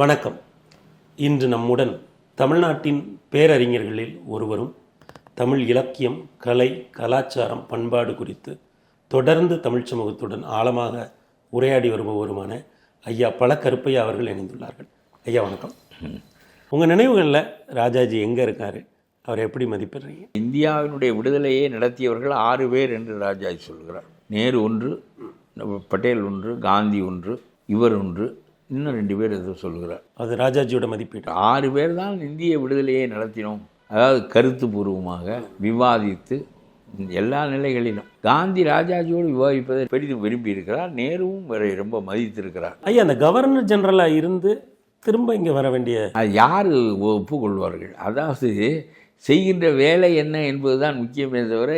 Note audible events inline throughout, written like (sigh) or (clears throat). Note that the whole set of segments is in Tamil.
வணக்கம். இன்று நம்முடன் தமிழ்நாட்டின் பேரறிஞர்களில் ஒருவரும் தமிழ் இலக்கியம் கலை கலாச்சாரம் பண்பாடு குறித்து தொடர்ந்து தமிழ் சமூகத்துடன் ஆழமாக உரையாடி வருபவருமான ஐயா பல கருப்பையா அவர்கள் இணைந்துள்ளார்கள். ஐயா வணக்கம். உங்கள் நினைவுகளில் ராஜாஜி எங்கே இருக்காரு? அவரை எப்படி மதிப்பிடுறீங்க? இந்தியாவினுடைய விடுதலையை நடத்தியவர்கள் ஆறு பேர் என்று ராஜாஜி சொல்கிறார். நேரு ஒன்று பட்டேல் ஒன்று காந்தி ஒன்று இவர் ஒன்று இன்னும் ரெண்டு பேர் எதோ சொல்கிறார் அது ராஜாஜியோட மதிப்பீடு. ஆறு பேர் தான் இந்திய விடுதலையை நடத்தினோம். அதாவது கருத்துப்பூர்வமாக விவாதித்து எல்லா நிலைகளிலும். காந்தி ராஜாஜியோடு விவாதிப்பதை பெரிதும் விரும்பி இருக்கிறார் நேருவும் இவரை ரொம்ப மதித்திருக்கிறார். ஐயா அந்த கவர்னர் ஜெனரலாக இருந்து திரும்ப இங்கே வர வேண்டிய அது யார் ஒப்புக்கொள்வார்கள்? அதாவது செய்கின்ற வேலை என்ன என்பதுதான் முக்கியமே தவிர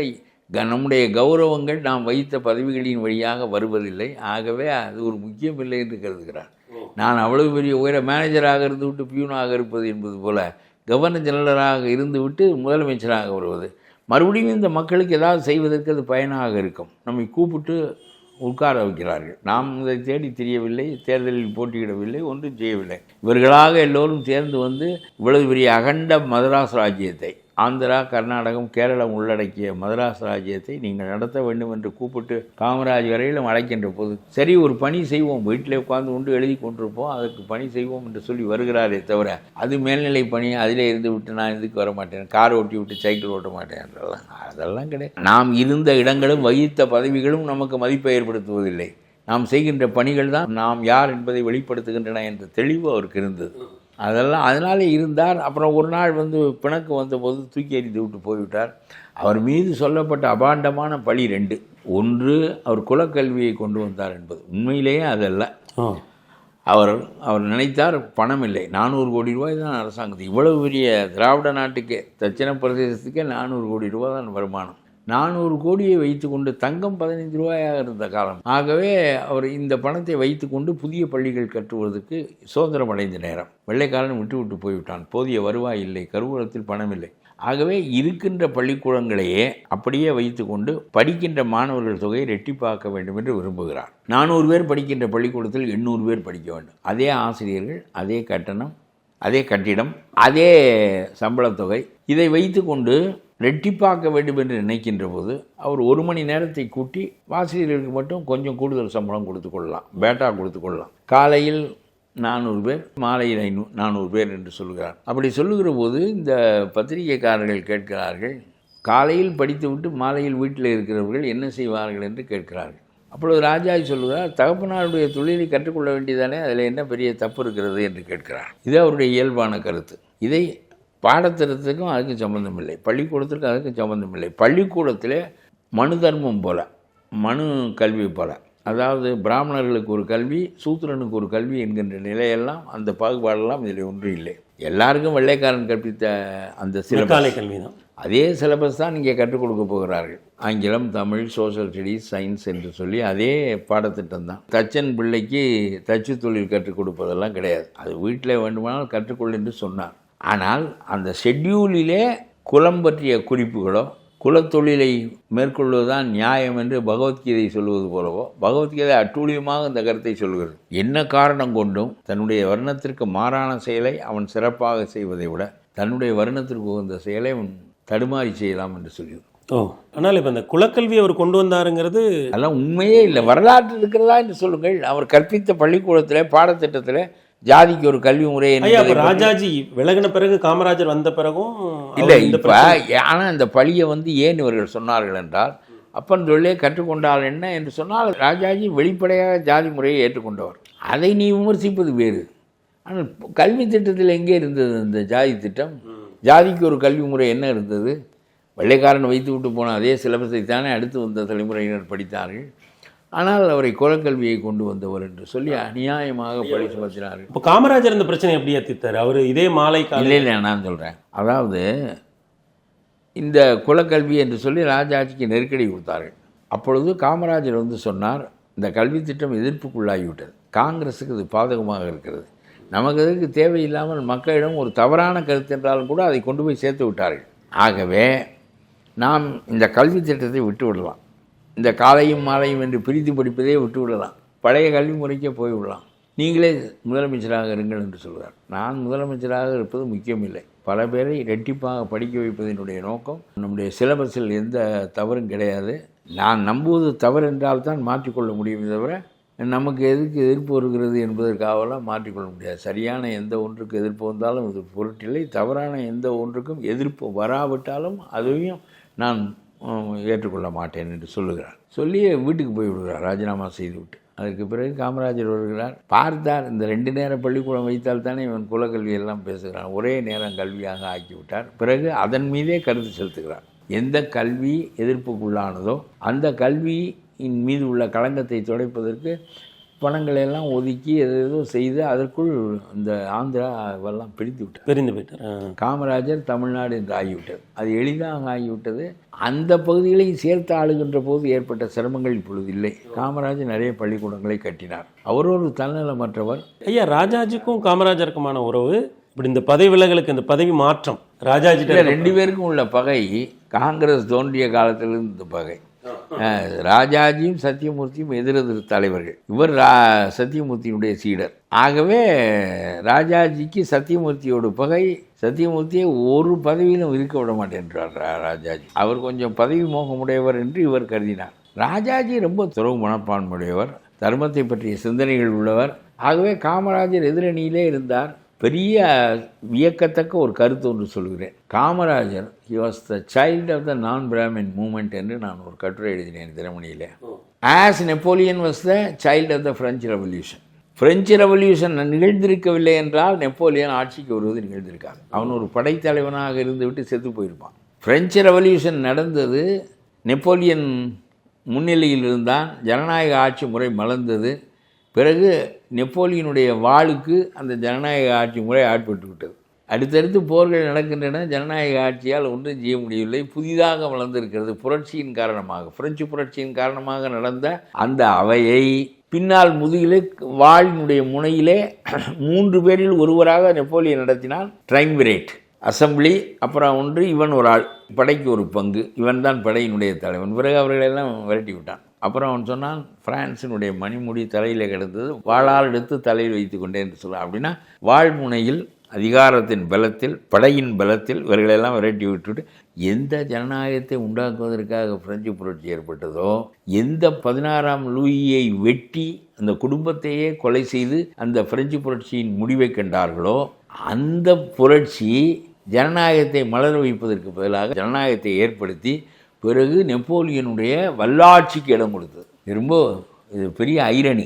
நம்முடைய கௌரவங்கள் நாம் வைத்த பதவிகளின் வழியாக வருவதில்லை. ஆகவே அது ஒரு முக்கியமில்லை என்று கருதுகிறார். நான் அவ்வளவு பெரிய உயர மேனேஜராக இருந்து விட்டு பியூனாக இருப்பது என்பது போல கவர்னர் ஜெனரலாக இருந்து விட்டு முதலமைச்சராக வருவது. மறுபடியும் இந்த மக்களுக்கு ஏதாவது செய்வதற்கு அது பயனாக இருக்கும். நம்மை கூப்பிட்டு உட்கார வைக்கிறார்கள். நாம் இதை தேடி தெரியவில்லை தேர்தலில் போட்டியிடவில்லை ஒன்றும் செய்யவில்லை. இவர்களாக எல்லோரும் சேர்ந்து வந்து இவ்வளவு பெரிய அகண்ட மதராஸ் ராஜ்யத்தை ஆந்திரா கர்நாடகம் கேரளம் உள்ளடக்கிய மதராஸ் ராஜ்யத்தை நீங்கள் நடத்த வேண்டும் என்று கூப்பிட்டு காமராஜ் வரையிலும் அழைக்கின்ற போது சரி ஒரு பணி செய்வோம். வீட்டிலே உட்கார்ந்து கொண்டு எழுதி கொண்டிருப்போம். அதற்கு பணி செய்வோம் என்று சொல்லி வருகிறாரே தவிர அது மேல்நிலை பணி அதிலே இருந்து விட்டு நான் இதுக்கு வர மாட்டேன். கார் ஓட்டி விட்டு சைக்கிள் ஓட்ட மாட்டேன். என்றெல்லாம் அதெல்லாம் கிடையாது. நாம் இருந்த இடங்களும் வகித்த பதவிகளும் நமக்கு மதிப்பை ஏற்படுத்துவதில்லை. நாம் செய்கின்ற பணிகள் தான் நாம் யார் என்பதை வெளிப்படுத்துகின்றன என்ற தெளிவு அவருக்கு இருந்தது. அதெல்லாம் அதனாலே இருந்தார். அப்புறம் ஒரு நாள் வந்து பிணக்கு வந்தபோது தூக்கி எறிந்து விட்டு போய்விட்டார். அவர் மீது சொல்லப்பட்ட அபாண்டமான பழி ரெண்டு. ஒன்று அவர் குலக்கல்வியை கொண்டு வந்தார் என்பது. உண்மையிலேயே அதல்ல. அவர் அவர் நினைத்தார் பணம் இல்லை. நானூறு கோடி ரூபாய் தான் அரசாங்கத்துக்கு இவ்வளவு பெரிய திராவிட நாட்டுக்கே தட்சிண பிரதேசத்துக்கே நானூறு கோடி ரூபாய் தான் வருமானம். நானூறு கோடியை வைத்துக்கொண்டு தங்கம் பதினைந்து ரூபாயாக இருந்த காலம். ஆகவே அவர் இந்த பணத்தை வைத்துக்கொண்டு புதிய பள்ளிகள் கட்டுவதற்கு சுதந்திரம் அடைந்த நேரம். வெள்ளைக்காரன் விட்டு விட்டு போய்விட்டான். போதிய வருவாய் இல்லை. கருவூலத்தில் பணம் இல்லை. ஆகவே இருக்கின்ற பள்ளிக்கூடங்களையே அப்படியே வைத்துக்கொண்டு படிக்கின்ற மாணவர்கள் தொகையை ரெட்டிப்பாக்க வேண்டும் என்று விரும்புகிறார். நானூறு பேர் படிக்கின்ற பள்ளிக்கூடத்தில் எண்ணூறு பேர் படிக்க வேண்டும். அதே ஆசிரியர்கள் அதே கட்டணம் அதே கட்டிடம் அதே சம்பளத் தொகை. இதை வைத்துக்கொண்டு ரெட்டிப்பாக்க வேண்டும் என்று நினைக்கின்ற போது அவர் ஒரு மணி நேரத்தை கூட்டி ஆசிரியர்களுக்கு மட்டும் கொஞ்சம் கூடுதல் சம்பளம் கொடுத்து கொள்ளலாம் பேட்டா கொடுத்து கொள்ளலாம். காலையில் நானூறு பேர் மாலையில் ஐநூ நானூறு பேர் என்று சொல்கிறார். அப்படி சொல்லுகிற போது இந்த பத்திரிகைக்காரர்கள் கேட்கிறார்கள் காலையில் படித்துவிட்டு மாலையில் வீட்டில் இருக்கிறவர்கள் என்ன செய்வார்கள் என்று கேட்கிறார்கள். அப்பொழுது ராஜாஜி சொல்லுகிறார் தகப்பனாருடைய தொழிலை கற்றுக்கொள்ள வேண்டியதானே அதில் என்ன பெரிய தப்பு இருக்கிறது என்று கேட்கிறார். இது அவருடைய இயல்பான கருத்து. இதை பாடத்திட்டத்துக்கும் அதுக்கும் சம்பந்தம் இல்லை. பள்ளிக்கூடத்திற்கும் அதுக்கும் சம்பந்தம் இல்லை. பள்ளிக்கூடத்தில் மனு தர்மம் போல மனு கல்வி போல. அதாவது பிராமணர்களுக்கு ஒரு கல்வி சூத்திரனுக்கு ஒரு கல்வி என்கின்ற நிலையெல்லாம் அந்த பாகுபாடெல்லாம் இதில் ஒன்றும் இல்லை. எல்லாருக்கும் வெள்ளைக்காரன் கற்பித்த அந்த சில காலை கல்வி தான் அதே சிலபஸ் தான் இங்கே கற்றுக் கொடுக்க போகிறார்கள். ஆங்கிலம் தமிழ் சோஷியல் ஸ்டடீஸ் சயின்ஸ் என்று சொல்லி அதே பாடத்திட்டம் தான். தச்சன் பிள்ளைக்கு தச்சு தொழில் கற்றுக் கொடுப்பதெல்லாம் கிடையாது. அது வீட்டில் வேண்டுமானால் கற்றுக்கொள் என்று சொன்னார். ஆனால் அந்த ஷெட்யூலிலே குலம் பற்றிய குறிப்புகளோ குலத்தொழிலை மேற்கொள்வதுதான் நியாயம் என்று பகவத்கீதை சொல்வது போலவோ பகவத்கீதை அட்டூழியமாக இந்த கருத்தை சொல்கிறது. என்ன காரணம் கொண்டும் தன்னுடைய வர்ணத்திற்கு மாறான செயலை அவன் சிறப்பாக செய்வதை விட தன்னுடைய வர்ணத்திற்கு உகந்த செயலை அவன் தடுமாறி செய்யலாம் என்று சொல்கிறது. ஓ ஆனால் இப்போ அந்த குலக்கல்வி அவர் கொண்டு வந்தாருங்கிறது அதெல்லாம் உண்மையே இல்லை. வரலாற்று இருக்கிறதா என்று சொல்லுங்கள். அவர் கற்பித்த பள்ளிக்கூடத்தில் பாடத்திட்டத்தில் ஜாதிக்கு ஒரு கல்வி முறை அப்ப ராஜாஜி விலகின பிறகு காமராஜர் வந்த பிறகும் இல்லை இப்போ ஆனால் இந்த பழியை வந்து ஏன் இவர்கள் சொன்னார்கள் என்றால் அப்பன் தொழிலே கற்றுக்கொண்டால் என்ன என்று சொன்னால் ராஜாஜி வெளிப்படையாக ஜாதி முறையை ஏற்றுக்கொண்டவர். அதை நீ விமர்சிப்பது வேறு. ஆனால் கல்வி திட்டத்தில் எங்கே இருந்தது இந்த ஜாதி திட்டம்? ஜாதிக்கு ஒரு கல்வி முறை என்ன இருந்தது? வெள்ளைக்காரன் வைத்து விட்டு போன அதே சிலபஸை தானே அடுத்து வந்த தலைமுறையினர் படித்தார்கள். ஆனால் அவரை குலக்கல்வியை கொண்டு வந்தவர் என்று சொல்லி அநியாயமாக பழி சுமத்தினார்கள் இப்போ காமராஜர் இந்த பிரச்சனை எப்படி தீர்த்தாரு? அவர் இதே மாலை இல்லை இல்லை நான் சொல்கிறேன் அதாவது இந்த குலக்கல்வி என்று சொல்லி ராஜாஜிக்கு நெருக்கடி கொடுத்தார்கள் அப்பொழுது காமராஜர் வந்து சொன்னார் இந்த கல்வி திட்டம் எதிர்ப்புக்குள்ளாகிவிட்டது. காங்கிரஸுக்கு இது பாதகமாக இருக்கிறது. நமக்கு இதற்கு தேவையில்லாமல் மக்களிடம் ஒரு தவறான கருத்து என்றாலும் கூட அதை கொண்டு போய் சேர்த்து விட்டார்கள். ஆகவே நாம் இந்த கல்வி திட்டத்தை விட்டு விடலாம். இந்த காலையும் மாலையும் என்று பிரித்து படிப்பதே விட்டு விடலாம் பழைய கல்வி முறைக்கே போய் விடலாம் நீங்களே முதலமைச்சராக இருங்கள் என்று சொல்கிறார். நான் முதலமைச்சராக இருப்பது முக்கியமில்லை. பல பேரை ரெட்டிப்பாக படிக்க வைப்பதனுடைய நோக்கம் நம்முடைய சிலபஸில் எந்த தவறும் கிடையாது. நான் நம்புவது தவறு என்றால் தான் மாற்றிக்கொள்ள முடியுமே தவிர நமக்கு எதுக்கு எதிர்ப்பு வருகிறது என்பதற்காகலாம் மாற்றிக்கொள்ள முடியாது. சரியான எந்த ஒன்றுக்கு எதிர்ப்பு வந்தாலும் இது பொருட்டில்லை. தவறான எந்த ஒன்றுக்கும் எதிர்ப்பு வராவிட்டாலும் அதையும் நான் ஏற்றுக்கொள்ள மாட்டேன் என்று சொல்லுகிறார் சொல்லியே வீட்டுக்கு போய் விடுகிறார் ராஜினாமா செய்து விட்டு. அதற்கு பிறகு காமராஜர் வருகிறார். பார்த்தார் இந்த ரெண்டு நேரம் பள்ளிக்கூடம் வைத்தால் தானே இவன் குலக்கல்வி எல்லாம் பேசுகிறான். ஒரே நேரம் கல்வியாக ஆக்கிவிட்டார். பிறகு அதன் மீதே கருத்து செலுத்துகிறார். எந்த கல்வி எதிர்ப்புக்குள்ளானதோ அந்த கல்வியின் மீது உள்ள களங்கத்தை துடைப்பதற்கு பணங்களை எல்லாம் ஒதுக்கி எது ஏதோ செய்து அதற்குள் இந்த ஆந்திராவெல்லாம் பிரித்து விட்டார் பிரிந்து போயிட்டார். காமராஜர் தமிழ்நாடு என்று ஆகிவிட்டது. அது எளிதாக ஆகிவிட்டது. அந்த பகுதிகளையும் சேர்த்து ஆளுகின்ற போது ஏற்பட்ட சிரமங்கள் இப்பொழுது இல்லை. காமராஜர் நிறைய பள்ளிக்கூடங்களை கட்டினார். அவர் ஒரு தன்னலமற்றவர். ஐயா ராஜாஜிக்கும் காமராஜருக்குமான உறவு இப்படி இந்த பதவி விலகலுக்கு இந்த பதவி மாற்றம் ராஜாஜிட்ட இல்ல, ரெண்டு பேருக்கும் உள்ள பகை காங்கிரஸ் தோன்றிய காலத்திலிருந்து இந்த பகை. ராஜாஜியும் சத்தியமூர்த்தியும் எதிரெதிர் தலைவர்கள். இவர் ரா சத்தியமூர்த்தியினுடைய சீடர். ஆகவே ராஜாஜிக்கு சத்தியமூர்த்தியோட பகை சத்தியமூர்த்தியை ஒரு பதவியிலும் இருக்க விட மாட்டேன்றார் ரா- ராஜாஜி. அவர் கொஞ்சம் பதவி மோகமுடையவர் என்று இவர் கருதினார். ராஜாஜி ரொம்ப துறவு மனப்பான்மையுடையவர் தர்மத்தை பற்றிய சிந்தனைகள் உள்ளவர். ஆகவே காமராஜர் எதிரணியிலே இருந்தார். பெரிய வியக்கத்தக்க ஒரு கருத்து ஒன்று சொல்கிறேன். Kamarajar he was the child of the non Brahmin moment என்று நான் ஒரு கட்டுரை எழுதினேன் தினமணியில். As Napoleon was the child of the French revolution French revolution நிகழ்ந்திருக்கவில்லை என்றால் நெப்போலியன் ஆட்சிக்கு வருவது நிகழ்ந்திருக்காது. அவன் ஒரு படைத்தலைவனாக இருந்துவிட்டு செத்து போயிருப்பான். பிரெஞ்சு ரெவல்யூஷன் நடந்தது நெப்போலியன் முன்னிலையில் இருந்தான் ஜனநாயக ஆட்சி முறை மலர்ந்தது பிறகு நெப்போலியனுடைய வாளுக்கு அந்த ஜனநாயக ஆட்சி முறை ஆட்பட்டு விட்டது. அடுத்தடுத்து போர்கள் நடக்கின்றன ஜனநாயக ஆட்சியால் ஒன்றும் செய்ய முடியவில்லை. புதிதாக வளர்ந்திருக்கிறது புரட்சியின் காரணமாக. பிரெஞ்சு புரட்சியின் காரணமாக நடந்த அந்த அவையை பின்னால் முதுகிலே வாளினுடைய முனையிலே (clears throat) மூன்று பேரில் ஒருவராக நெப்போலியன் நடத்தினான் ட்ரைம்விரேட் அசம்பிளி அப்புறம் ஒன்று இவன் ஒரு ஆள் படைக்கு ஒரு பங்கு. இவன் தான் படையினுடைய தலைவன். பிறகு அவர்களெல்லாம் விரட்டி விட்டான். அப்புறம் அவன் சொன்னான் பிரான்சினுடைய மணிமுடி தலையில் கிடந்தது வாழால் எடுத்து தலையில் வைத்து கொண்டேன் என்று சொல்ல அப்படின்னா வாழ்முனையில் அதிகாரத்தின் பலத்தில் படையின் பலத்தில் இவர்களெல்லாம் விரட்டி விட்டுட்டு எந்த ஜனநாயகத்தை உண்டாக்குவதற்காக பிரெஞ்சு புரட்சி ஏற்பட்டதோ எந்த பதினாறாம் லூயியை வெட்டி அந்த குடும்பத்தையே கொலை செய்து அந்த பிரெஞ்சு புரட்சியின் முடிவை கண்டார்களோ அந்த புரட்சி ஜனநாயகத்தை மலர வைப்பதற்கு பதிலாக ஜனநாயகத்தை ஏற்படுத்தி பிறகு நெப்போலியனுடைய வல்லாட்சிக்கு இடம் கொடுத்தது. ரொம்ப இது பெரிய ஐரணி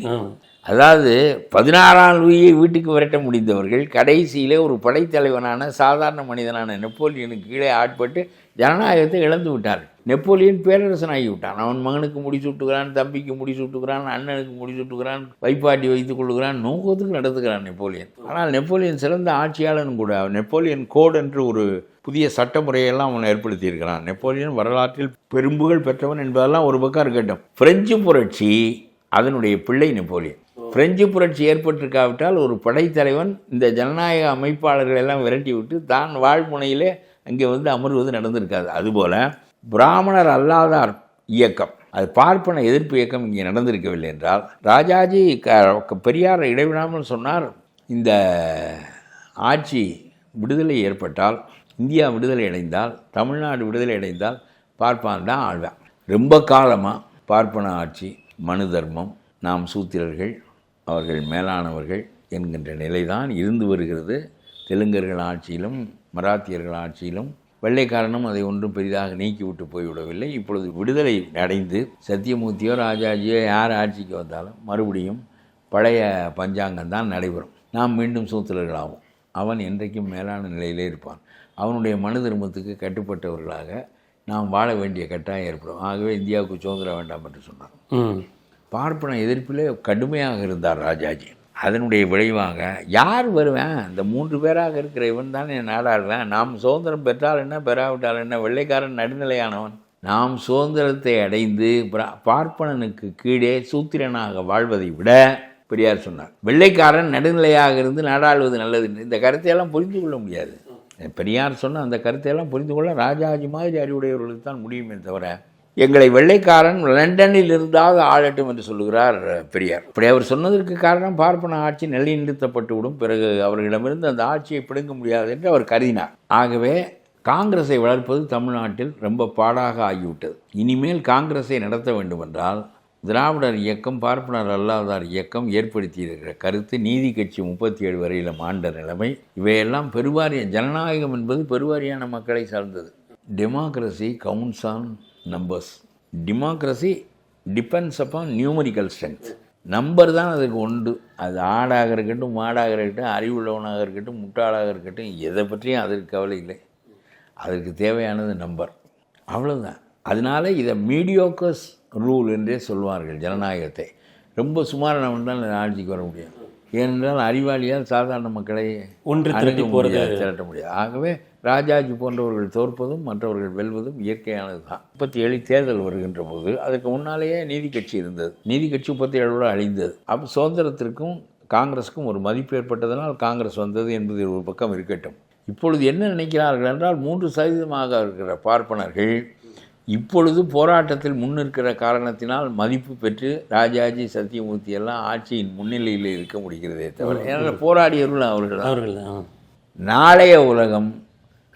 அதாவது பதினாறாம் லூயை வீட்டுக்கு விரட்ட முடிந்தவர்கள் கடைசியிலே ஒரு படைத்தலைவனான சாதாரண மனிதனான நெப்போலியனுக்கு கீழே ஆட்பட்டு ஜனநாயகத்தை இழந்து விட்டார்கள். நெப்போலியன் பேரரசன் ஆகிவிட்டான் அவன் மகனுக்கு முடிசூட்டுகிறான் தம்பிக்கு முடிசூட்டுகிறான் அண்ணனுக்கு முடிசூட்டுகிறான் வைப்பாட்டி வைத்துக் கொள்கிறான் நோக்கத்துக்கு நடத்துகிறான் நெப்போலியன். ஆனால் நெப்போலியன் சிறந்த ஆட்சியாளன் கூட நெப்போலியன் கோட் என்று ஒரு புதிய சட்டமுறையெல்லாம் அவன் ஏற்படுத்தியிருக்கிறான். நெப்போலியன் வரலாற்றில் பெரும்புகள் பெற்றவன் என்பதெல்லாம் ஒரு பக்கம் இருக்கட்டும். பிரெஞ்சு புரட்சி அதனுடைய பிள்ளை நெப்போலியன். பிரெஞ்சு புரட்சி ஏற்பட்டிருக்காவிட்டால் ஒரு படைத்தலைவன் இந்த ஜனநாயக அமைப்பாளர்கள் எல்லாம் விரட்டி விட்டு தான் வாழ்முனையிலே அங்கே வந்து அமர்வது நடந்திருக்காது. அதுபோல் பிராமணர் அல்லாதார் இயக்கம் அது பார்ப்பன எதிர்ப்பு இயக்கம் இங்கே நடந்திருக்கவில்லை என்றால் ராஜாஜி க பெரியார் இடைவிடாமல் சொன்னார் இந்த ஆட்சி விடுதலை ஏற்பட்டால் இந்தியா விடுதலை அடைந்தால் தமிழ்நாடு விடுதலை அடைந்தால் பார்ப்பான் தான் ஆழ்வேன். ரொம்ப காலமாக பார்ப்பன ஆட்சி மனு தர்மம் நாம் சூத்திரர்கள் அவர்கள் மேலானவர்கள் என்கின்ற நிலைதான் இருந்து வருகிறது. தெலுங்கர்கள் ஆட்சியிலும் மராத்தியர்கள் ஆட்சியிலும் வெள்ளைக்காரனும் அதை ஒன்றும் பெரிதாக நீக்கிவிட்டு போய்விடவில்லை. இப்பொழுது விடுதலை அடைந்து சத்தியமூர்த்தியோ ராஜாஜியோ யார் ஆட்சிக்கு வந்தாலும் மறுபடியும் பழைய பஞ்சாங்கம் தான் நடைபெறும். நாம் மீண்டும் சூத்திரர்களாகும் அவன் என்றைக்கும் மேலான நிலையிலே இருப்பான். அவனுடைய மனு தர்மத்துக்கு கட்டுப்பட்டவர்களாக நாம் வாழ வேண்டிய கட்டாயம் ஏற்படும். ஆகவே இந்தியாவுக்கு சுதந்திரம் வேண்டாம் என்று சொன்னார். பார்ப்பன எதிர்ப்பிலே கடுமையாக இருந்தார் ராஜாஜி. அதனுடைய விளைவாக யார் வருவேன்? இந்த மூன்று பேராக இருக்கிற இவன் தான் என் நாடாடுவேன் நாம் சுதந்திரம் பெற்றால் என்ன? பெறாவிட்டால் என்ன? வெள்ளைக்காரன் நடுநிலையானவன். நாம் சுதந்திரத்தை அடைந்து பிர- பார்ப்பனனுக்கு கீழே சூத்திரனாக வாழ்வதை விட பெரியார் சொன்னார் வெள்ளைக்காரன் நடுநிலையாக இருந்து நாடாளுவது நல்லது. இந்த கருத்தையெல்லாம் புரிந்து கொள்ள முடியாது. பெரியார் சொன்ன அந்த கருத்தையெல்லாம் புரிந்து கொள்ள ராஜாஜி மாதிரி அறிவுடையவர்களுக்கு தான் முடியுமே தவிர எங்களை வெள்ளைக்காரன் லண்டனில் இருந்தால் ஆளட்டும் என்று சொல்லுகிறார் பெரியார். இப்படி அவர் சொன்னதற்கு காரணம் பார்ப்பன ஆட்சி நிலைநிறுத்தப்பட்டு விடும் பிறகு அவர்களிடமிருந்து அந்த ஆட்சியை பிடுங்க முடியாது என்று அவர் கருதினார். ஆகவே காங்கிரஸை வளர்ப்பது தமிழ்நாட்டில் ரொம்ப பாடாக ஆகிவிட்டது. இனிமேல் காங்கிரஸை நடத்த வேண்டுமென்றால் திராவிடர் இயக்கம் பார்ப்பனர் அல்லாதார் இயக்கம் ஏற்படுத்தியிருக்கிற கருத்து நீதி கட்சி முப்பத்தி ஏழு வரையில் ஆண்ட நிலைமை இவையெல்லாம் பெருவாரிய ஜனநாயகம் என்பது பெருவாரியான மக்களை சார்ந்தது. Democracy counts on numbers democracy depends upon numerical strength number தான் அதுக்கு உண்டு. அது ஆடாக இருக்கட்டும் மாடாக இருக்கட்டும் அறிவுள்ளவனாக இருக்கட்டும் முட்டாளாக இருக்கட்டும் எதை பற்றியும் அதற்கு கவலை இல்லை. அதற்கு தேவையானது நம்பர் அவ்வளோதான் அதனால இதை மீடியோக்கஸ் ரூல் என்றே சொல்வார்கள் ஜனநாயகத்தை. ரொம்ப சுமாரான தான் ஆட்சிக்கு வர முடியும். ஏனென்றால் அறிவாளியால் சாதாரண மக்களை ஒன்று திரட்டி முடியாது, திரட்ட முடியாது. ஆகவே ராஜாஜி போன்றவர்கள் தோற்பதும் மற்றவர்கள் வெல்வதும் இயற்கையானது தான். முப்பத்தி ஏழு தேர்தல் வருகின்ற போது அதுக்கு முன்னாலேயே நீதி கட்சி இருந்தது. நீதி கட்சி முப்பத்தி ஏழோடு அழிந்தது. அப்போ சுதந்திரத்திற்கும் காங்கிரஸுக்கும் ஒரு மதிப்பு ஏற்பட்டதனால் காங்கிரஸ் வந்தது என்பது ஒரு பக்கம் இருக்கட்டும். இப்பொழுது என்ன நினைக்கிறார்கள் என்றால் மூன்று சதவீதமாக இருக்கிற பார்ப்பனர்கள் இப்பொழுது போராட்டத்தில் முன்னிற்கிற காரணத்தினால் மதிப்பு பெற்று ராஜாஜி சத்தியமூர்த்தி எல்லாம் ஆட்சியின் முன்னிலையில் இருக்க முடிகிறதே தவிர ஏன்னா போராடியவர்கள் அவர்கள். அவர்கள்? நாளைய உலகம்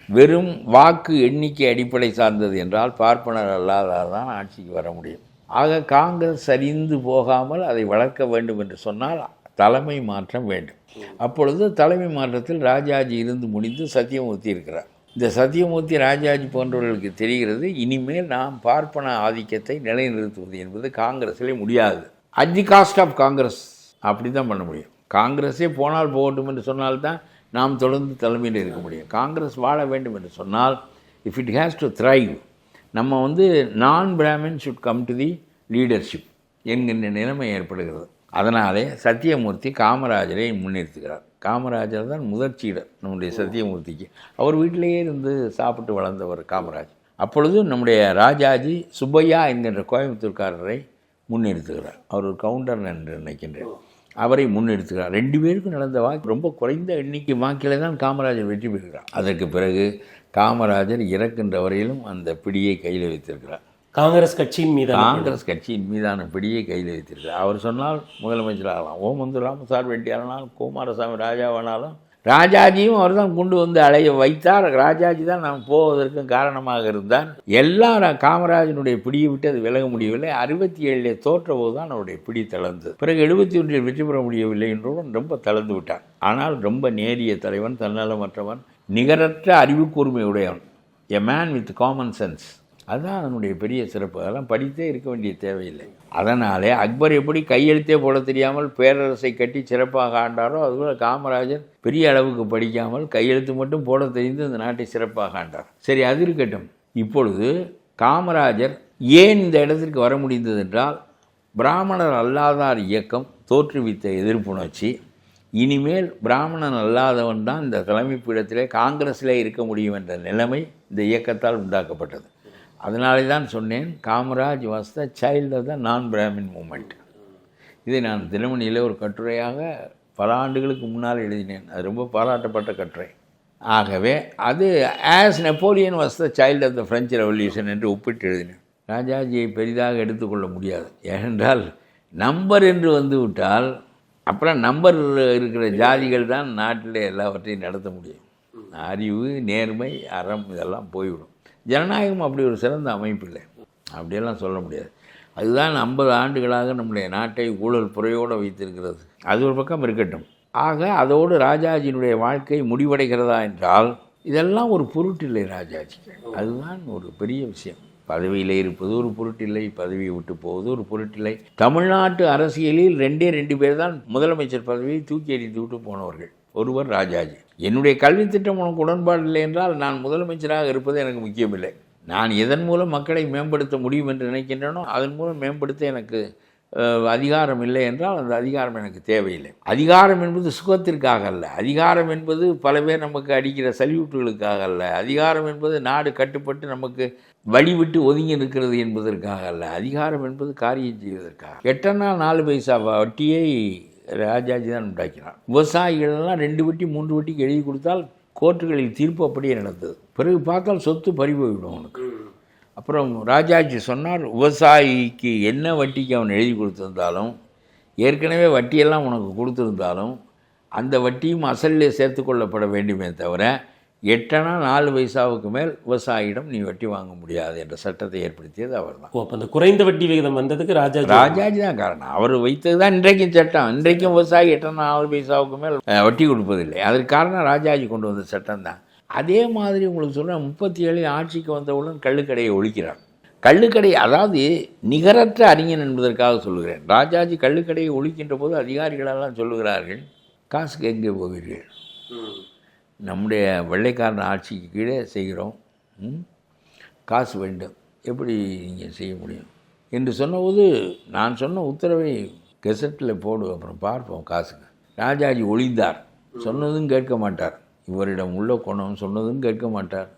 வெறும் வாக்கு எண்ணிக்கை அடிப்படை சார்ந்தது என்றால் பார்ப்பனர் அல்லாதார் தான் ஆட்சிக்கு வர முடியும். ஆக காங்கிரஸ் சரிந்து போகாமல் அதை வளர்க்க வேண்டும் என்று சொன்னால் தலைமை மாற்றம் வேண்டும். அப்பொழுது தலைமை மாற்றத்தில் ராஜாஜி இருந்து முடிந்து சத்தியமூர்த்தி இருக்கிறார். இந்த சத்தியமூர்த்தி ராஜாஜி போன்றவர்களுக்கு தெரிகிறது இனிமேல் நாம் பார்ப்பன ஆதிக்கத்தை நிலைநிறுத்துவது என்பது காங்கிரஸிலே முடியாது. At the cost of Congress அப்படி தான் பண்ண முடியும். காங்கிரஸே போனால் போகட்டும் என்று சொன்னால்தான் நாம் தொடர்ந்து தலைமையில் இருக்க முடியும். காங்கிரஸ் வாழ வேண்டும் என்று சொன்னால் if it has to thrive நம்ம வந்து non Brahmin should come to the leadership என்கின்ற நிலைமை ஏற்படுகிறது. அதனாலே சத்தியமூர்த்தி காமராஜரை முன்னிறுத்துகிறார். காமராஜர் தான் முதற்சீடர் நம்முடைய சத்தியமூர்த்திக்கு. அவர் வீட்டிலேயே இருந்து சாப்பிட்டு வளர்ந்தவர் காமராஜ். அப்பொழுது நம்முடைய ராஜாஜி சுப்பையா என்கின்ற கோயம்புத்தூர்காரரை முன்னெடுத்துகிறார் அவர் ஒரு கவுண்டர் என்று நினைக்கின்றேன். அவரை முன்னெடுத்துகிறார் ரெண்டு பேருக்கும் நடந்த வாக்கு ரொம்ப குறைந்த எண்ணிக்கை வாக்கிலே தான் காமராஜர் வெற்றி பெறுகிறார். அதற்கு பிறகு காமராஜர் இறக்கின்ற வரையிலும் அந்த பிடியை கையில் வைத்திருக்கிறார். காங்கிரஸ் கட்சியின் மீது காங்கிரஸ் கட்சியின் மீதான பிடியை கையில் வைத்திருக்கிறார். அவர் சொன்னால் முதலமைச்சர் ஆகலாம் ஓமந்து ராமசார் வெட்டியானாலும் குமாரசாமி ராஜாவானாலும் ராஜாஜியும் அவர் தான் கொண்டு வந்து அலைய வைத்தார். ராஜாஜி தான் நாம் போவதற்கு காரணமாக இருந்தார். எல்லாம் காமராஜனுடைய பிடியை விட்டு அது விலக முடியவில்லை. அறுபத்தி ஏழிலே தோற்ற போது தான் அவருடைய பிடி தளர்ந்தது. பிறகு எழுபத்தி ஒன்றில் வெற்றி பெற முடியவில்லை என்றுடன் ரொம்ப தளர்ந்து விட்டார். ஆனால் ரொம்ப நேரிய தலைவன் தன்னலமற்றவன் நிகரற்ற அறிவு a man with common sense அதுதான் அதனுடைய பெரிய சிறப்பு. அதெல்லாம் படித்தே இருக்க வேண்டிய தேவையில்லை. அதனாலே அக்பர் எப்படி கையெழுத்தே போட தெரியாமல் பேரரசை கட்டி சிறப்பாக ஆண்டாரோ அதுபோல் காமராஜர் பெரிய அளவுக்கு படிக்காமல் கையெழுத்து மட்டும் போட தெரிந்து இந்த நாட்டை சிறப்பாக ஆண்டார். சரி அது இருக்கட்டும். இப்பொழுது காமராஜர் ஏன் இந்த இடத்திற்கு வர முடிந்தது என்றால் பிராமணர் அல்லாதார் இயக்கம் தோற்றுவித்த எதிர்ப்புணர்ச்சி. இனிமேல் பிராமணன் அல்லாதவன் தான் இந்த தலைமை பீடத்திலே காங்கிரஸிலே இருக்க முடியும் என்ற நிலைமை இந்த இயக்கத்தால் உண்டாக்கப்பட்டது. அதனாலே தான் சொன்னேன் Kamaraj was the child of the non Brahmin moment இதை நான் தினமணியில் ஒரு கட்டுரையாக பல ஆண்டுகளுக்கு முன்னால் எழுதினேன். அது ரொம்ப பாராட்டப்பட்ட கட்டுரை. ஆகவே அது as Napoleon was the child of the French revolution என்று ஒப்பிட்டு எழுதினேன். ராஜாஜியை பெரிதாக எடுத்துக்கொள்ள முடியாது. ஏனென்றால் நம்பர் என்று வந்து விட்டால் அப்புறம் நம்பர் இருக்கிற ஜாதிகள் தான் நாட்டில் எல்லாவற்றையும் நடத்த முடியும். அறிவு நேர்மை அறம் இதெல்லாம் போய்விடும். ஜனநாயகம் அப்படி ஒரு சிறந்த அமைப்பு இல்லை. அப்படியெல்லாம் சொல்ல முடியாது. அதுதான் ஐம்பது ஆண்டுகளாக நம்முடைய நாட்டை ஊழல் புறையோடு வைத்திருக்கிறது. அது ஒரு பக்கம் இருக்கட்டும். ஆக அதோடு ராஜாஜியினுடைய வாழ்க்கை முடிவடைகிறதா என்றால் இதெல்லாம் ஒரு பொருட்டில்லை ராஜாஜிக்கு அதுதான் ஒரு பெரிய விஷயம். பதவியில் இருப்பது ஒரு பொருட்டில்லை பதவியை விட்டு போவது ஒரு பொருட்டில்லை. தமிழ்நாட்டு அரசியலில் ரெண்டே ரெண்டு பேர் தான் முதலமைச்சர் பதவியை தூக்கி எறிந்து விட்டு போனவர்கள். ஒருவர் ராஜாஜி. என்னுடைய கல்வி திட்டம் உனக்கு உடன்பாடு இல்லை என்றால் நான் முதலமைச்சராக இருப்பது எனக்கு முக்கியமில்லை. நான் எதன் மூலம் மக்களை மேம்படுத்த முடியும் என்று நினைக்கின்றனோ அதன் மூலம் மேம்படுத்த எனக்கு அதிகாரம் இல்லை என்றால் அந்த அதிகாரம் எனக்கு தேவையில்லை. அதிகாரம் என்பது சுகத்திற்காக அல்ல. அதிகாரம் என்பது பல பேர் நமக்கு அடிக்கிற சல்யூட்டுகளுக்காக அல்ல. அதிகாரம் என்பது நாடு கட்டுப்பட்டு நமக்கு வழிவிட்டு ஒதுங்கி இருக்கிறது என்பதற்காக அல்ல. அதிகாரம் என்பது காரியம் செய்வதற்காக. எட்டனா நாலு பைசா வட்டியை ராஜாஜி தான் உண்டாக்கினார் விவசாயிகள் எல்லாம் ரெண்டு வட்டி மூன்று வட்டிக்கு எழுதி கொடுத்தால் கோர்ட்டுகளில் தீர்ப்பு அப்படியே நடந்தது. பிறகு பார்த்தால் சொத்து பறி போய்விடும் அவனுக்கு. அப்புறம் ராஜாஜி சொன்னார் விவசாயிக்கு என்ன வட்டிக்கு அவன் எழுதி கொடுத்துருந்தாலும் ஏற்கனவே வட்டியெல்லாம் உனக்கு கொடுத்துருந்தாலும் அந்த வட்டியும் அசலிலே சேர்த்து கொள்ளப்பட வேண்டுமே தவிர எட்டனா நாலு பைசாவுக்கு மேல் விவசாயியிடம் நீ வட்டி வாங்க முடியாது என்ற சட்டத்தை ஏற்படுத்தியது அவர்தான். ஓ அப்போ அந்த குறைந்த வட்டி விகிதம் வந்ததுக்கு ராஜாஜி ராஜாஜி தான் காரணம். அவர் வைத்தது தான் இன்றைக்கும் சட்டம். இன்றைக்கும் விவசாயி எட்டனா நாலு பைசாவுக்கு மேல் வட்டி கொடுப்பதில்லை. அதற்கு காரணம் ராஜாஜி கொண்டு வந்த சட்டம் தான் அதே மாதிரி உங்களுக்கு சொல்கிறேன் முப்பத்தி ஏழு ஆட்சிக்கு வந்தவுடன் கள்ளுக்கடையை ஒழிக்கிறார் கள்ளுக்கடை அதாவது நிகரற்ற அறிஞன் என்பதற்காக சொல்லுகிறேன். ராஜாஜி கள்ளுக்கடையை ஒழிக்கின்ற போது அதிகாரிகளெல்லாம் சொல்லுகிறார்கள் காசுக்கு எங்கே போவீர்கள்? நம்முடைய வெள்ளைக்காரன் ஆட்சிக்கு கீழே செய்கிறோம் காசு வேண்டும். எப்படி நீங்கள் செய்ய முடியும்? என்று சொன்னபோது நான் சொன்ன உத்தரவை கெசட்டில் போடு அப்புறம் பார்ப்போம் காசுக்கு. ராஜாஜி ஒளிந்தார். சொன்னதும் கேட்க மாட்டார். இவரிடம் உள்ள குணம் சொன்னதும் கேட்க மாட்டார்.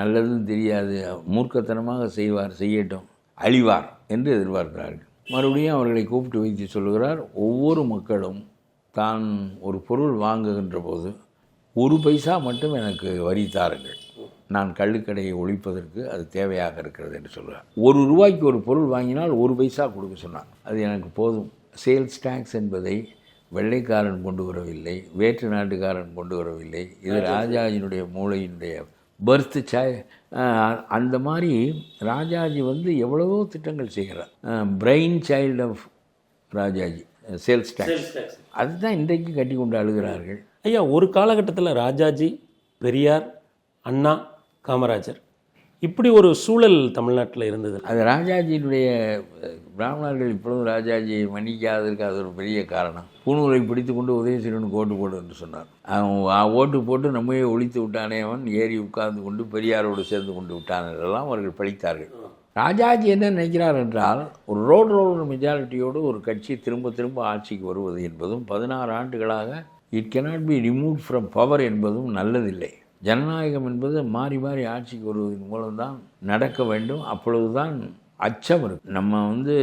நல்லதும் தெரியாது. மூர்க்கத்தனமாக செய்வார் செய்யட்டும். அழிவார் என்று எதிர்பார்க்கிறார்கள். மறுபடியும் அவர்களை கூப்பிட்டு வைத்து சொல்கிறார் ஒவ்வொரு மக்களும் தான் ஒரு பொருள் வாங்குகின்ற போது ஒரு பைசா மட்டும் எனக்கு வரி தாருங்கள். நான் கள்ளுக்கடையை ஒழிப்பதற்கு அது தேவையாக இருக்கிறது என்று சொல்கிறார் ஒரு ரூபாய்க்கு ஒரு பொருள் வாங்கினால் ஒரு பைசா கொடுக்க சொன்னார். அது எனக்கு போதும். சேல்ஸ் டேக்ஸ் என்பதை வெள்ளைக்காரன் கொண்டு வரவில்லை வேற்று நாட்டுக்காரன் கொண்டு வரவில்லை. இது ராஜாஜினுடைய மூளையினுடைய பர்த் சாய் அந்த மாதிரி ராஜாஜி வந்து எவ்வளவோ திட்டங்கள் செய்கிறார். Brain child of Rajaji sales tax. அதுதான் இன்றைக்கு கட்டி கொண்டு அழுகிறார்கள். ஐயா ஒரு காலகட்டத்தில் ராஜாஜி பெரியார் அண்ணா காமராஜர் இப்படி ஒரு சூழல் தமிழ்நாட்டில் இருந்தது. அது ராஜாஜியினுடைய பிராமணர்கள் இப்பொழுதும் ராஜாஜியை மன்னிக்காததற்கு அது ஒரு பெரிய காரணம். பூணூரை பிடித்து கொண்டு உதயசீரனுக்கு ஓட்டு போடு என்று சொன்னார். அவன் ஓட்டு போட்டு நம்மையே ஒழித்து விட்டானே அவன் ஏறி உட்கார்ந்து கொண்டு பெரியாரோடு சேர்ந்து கொண்டு விட்டான் என்றெல்லாம் அவர்கள் பழித்தார்கள். ராஜாஜி என்ன நினைக்கிறார் என்றால் ஒரு ரோடு ரோடு மெஜாரிட்டியோடு ஒரு கட்சி திரும்ப திரும்ப ஆட்சிக்கு வருவது என்பதும் பதினாறு ஆண்டுகளாக it cannot be remove from power என்பதும் நல்லதில்லை. ஜனநாயகம் என்பது மாறி மாறி ஆட்சிக்கு வருவதன் மூலம்தான் நடக்க வேண்டும். அப்பொழுதுதான் அச்சம் இருக்கும். நம்ம வந்து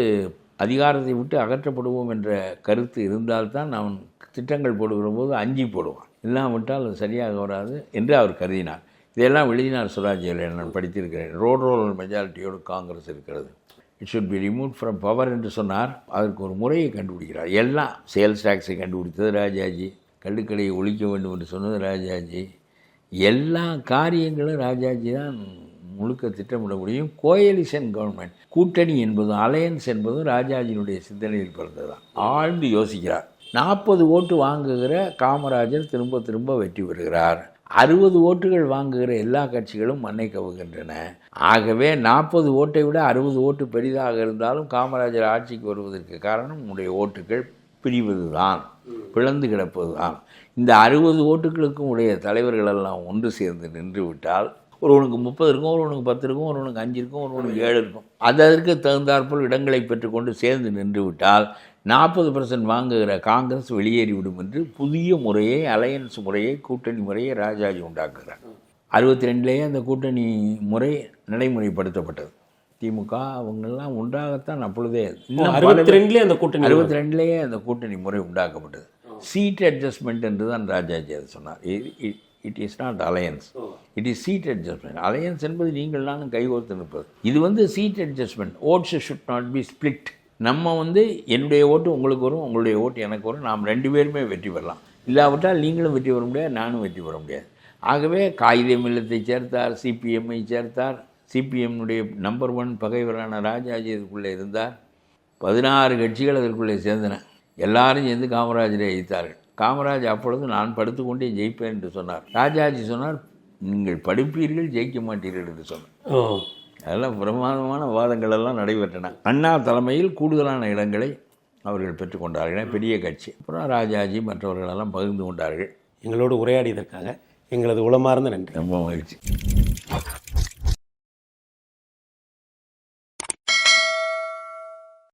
அதிகாரத்தை விட்டு அகற்றப்படுவோம் என்ற கருத்து இருந்தால்தான் அவன் திட்டங்கள் போடுகிற போது அஞ்சி போடுவான். இல்லாவிட்டால் அது சரியாக வராது என்று அவர் கருதினார். இதெல்லாம் எழுதினார் சுராஜியில் நான் படித்திருக்கிறேன். ரோட் ரோல் மெஜாரிட்டியோடு காங்கிரஸ் இருக்கிறது. It should be remove from power என்று சொன்னார். அதற்கு ஒரு முறையை கண்டுபிடிக்கிறார். எல்லாம் சேல்ஸ் டேக்ஸை கண்டுபிடித்தது ராஜாஜி. கல்லுக்கடையை ஒழிக்க வேண்டும் என்று சொன்னது ராஜாஜி. எல்லா காரியங்களும் ராஜாஜி தான் முழுக்க திட்டமிட முடியும் கோயலிசன் கவர்மெண்ட் கூட்டணி என்பதும் அலையன்ஸ் என்பதும் ராஜாஜியினுடைய சிந்தனையில் பிறந்ததுதான். ஆழ்ந்து யோசிக்கிறார். நாற்பது ஓட்டு வாங்குகிற காமராஜர் திரும்ப திரும்ப வெற்றி பெறுகிறார். அறுபது ஓட்டுகள் வாங்குகிற எல்லா கட்சிகளும் மண்ணை கவுகின்றன. ஆகவே நாற்பது ஓட்டை விட அறுபது ஓட்டு பெரிதாக இருந்தாலும் காமராஜர் ஆட்சிக்கு வருவதற்கு காரணம் உன்னுடைய ஓட்டுகள் பிரிவதுதான். பிளந்து கிடப்பதுதான் இந்த அறுபது ஓட்டுகளுக்கும் உடைய தலைவர்கள் எல்லாம் ஒன்று சேர்ந்து நின்று விட்டால் ஒருவனுக்கு முப்பது இருக்கும் ஒருவனுக்கு பத்து இருக்கும் ஒருவனுக்கு அஞ்சு இருக்கும் ஒருவனுக்கு ஏழு இருக்கும். அது அதற்கு தகுந்தாற்போல் இடங்களை பெற்றுக்கொண்டு சேர்ந்து நின்று விட்டால் நாற்பது பர்சன்ட் வாங்குகிற காங்கிரஸ் வெளியேறிவிடும் என்று புதிய முறையை அலையன்ஸ் முறையை கூட்டணி முறையை ராஜாஜி உண்டாக்குகிறார். அறுபத்தி ரெண்டுலேயே அந்த கூட்டணி முறை நடைமுறைப்படுத்தப்பட்டது. திமுக அவங்கெல்லாம் ஒன்றாகத்தான் அப்பொழுதே. அறுபத்தி ரெண்டுலேயே அந்த கூட்டணி அறுபத்தி ரெண்டுலேயே அந்த கூட்டணி முறை உண்டாக்கப்பட்டது. சீட் அட்ஜஸ்ட்மெண்ட் என்று தான் ராஜாஜி அதை சொன்னார். It is not alliance it is seat adjustment alliance என்பது நீங்கள் நானும் கைகோர்த்து நிற்பது. இது வந்து seat adjustment votes should not be split நம்ம வந்து என்னுடைய ஓட்டு உங்களுக்கு வரும் உங்களுடைய ஓட்டு எனக்கு வரும். நாம் ரெண்டு பேருமே வெற்றி பெறலாம். இல்லாவிட்டால் நீங்களும் வெற்றி பெற முடியாது நானும் வெற்றி பெற முடியாது. ஆகவே காகித மில்லத்தை சேர்த்தார் சிபிஎம்ஐ சேர்த்தார் சிபிஎம்னுடைய நம்பர் ஒன் பகைவரான ராஜாஜி இதுக்குள்ளே இருந்தார். பதினாறு கட்சிகள் அதற்குள்ளே சேர்ந்தன. எல்லாரும் சேர்ந்து காமராஜரை எதிர்த்தார்கள் காமராஜ் அப்பொழுது நான் படுத்துக்கொண்டே ஜெயிப்பேன் என்று சொன்னார். ராஜாஜி சொன்னார் நீங்கள் படிப்பீர்கள் ஜெயிக்க மாட்டீர்கள் என்று சொன்னார். அதெல்லாம் பிரமாதமான வாதங்கள் எல்லாம் நடைபெற்றன. அண்ணா தலைமையில் கூடுதலான இடங்களை அவர்கள் பெற்றுக்கொண்டார்கள் பெரிய கட்சி. அப்புறம் ராஜாஜி மற்றவர்களெல்லாம் பகிர்ந்து கொண்டார்கள். எங்களோடு உரையாடியதற்காக எங்களது உளமார்ந்த நன்றி. ரொம்ப மகிழ்ச்சி.